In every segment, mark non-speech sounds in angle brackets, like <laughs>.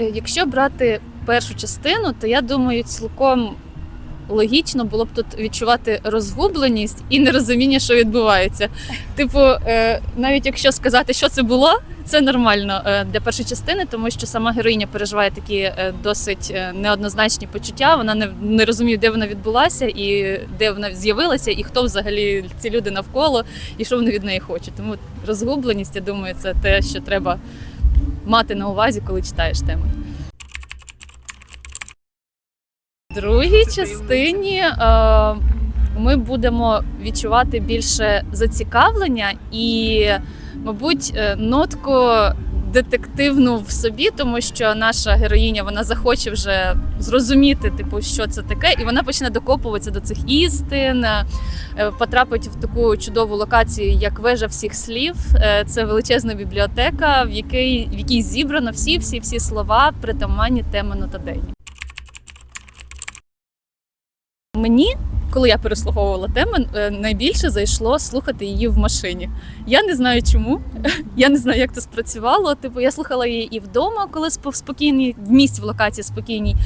Е, Якщо брати першу частину, то я думаю, цілком логічно було б тут відчувати розгубленість і нерозуміння, що відбувається. Типу, е, навіть якщо сказати, що це було, це нормально е, для першої частини, тому що сама героїня переживає такі досить неоднозначні почуття. Вона не розуміє, де вона відбулася, і де вона з'явилася, і хто взагалі ці люди навколо, і що вони від неї хочуть. Тому розгубленість, я думаю, це те, що треба мати на увазі, коли читаєш теми. В другій частині е, ми будемо відчувати більше зацікавлення і, мабуть, е, нотку детективну в собі, тому що наша героїня вона захоче вже зрозуміти, типу, що це таке, і вона почне докопуватися до цих істин, е, потрапить в таку чудову локацію, як вежа всіх слів. Е, Це величезна бібліотека, в якій, в якій зібрано всі, всі, всі слова притаманні Теману та Дені. Мені, коли я переслуховувала тему, е, найбільше зайшло слухати її в машині. Я не знаю чому. <laughs> Я не знаю, як це спрацювало. Типу, я слухала її і вдома, коли спо- спокійній, в місті в локації спокійній.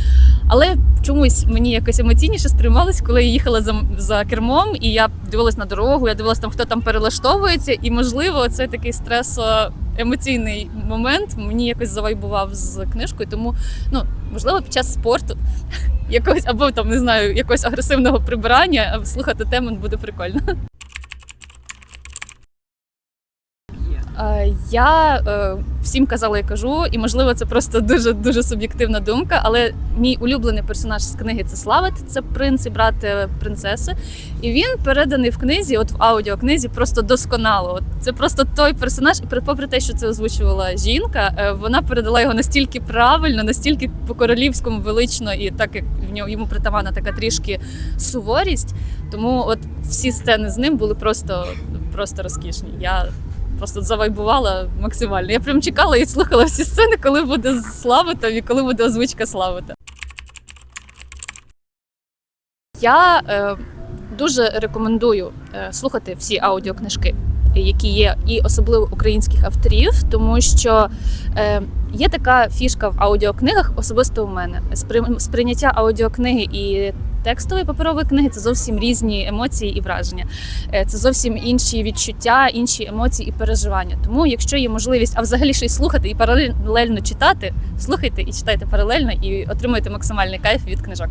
Але чомусь мені якось емоційніше сприймалось, коли я їхала за, за кермом, і я дивилась на дорогу, я дивилась там, хто там перелаштовується, і можливо, це такий стресо. Емоційний момент мені якось завайбував з книжкою, тому ну можливо під час спорту <laughs> якогось або там не знаю якогось агресивного прибирання слухати тему буде прикольно. Е, Я е, всім казала і кажу, і можливо, це просто дуже дуже суб'єктивна думка. Але мій улюблений персонаж з книги це Славет, це принц і брат е, принцеси. І він переданий в книзі, от в аудіокнизі, просто досконало. Це просто той персонаж, і попри те, що це озвучувала жінка, е, вона передала його настільки правильно, настільки по королівському велично, і так як в нього йому притаманна така трішки суворість. Тому от всі сцени з ним були просто, просто розкішні. Я просто завайбувала максимально. Я прям чекала і слухала всі сцени, коли буде Славита і коли буде озвучка Славита. Я е, дуже рекомендую е, слухати всі аудіокнижки, які є, і особливо українських авторів, тому що е, є така фішка в аудіокнигах, особисто у мене. Сприйняття аудіокниги і текстової паперової книги це зовсім різні емоції і враження. Е, Це зовсім інші відчуття, інші емоції і переживання. Тому, якщо є можливість, а взагалі ще й слухати і паралельно читати, слухайте і читайте паралельно, і отримуйте максимальний кайф від книжок.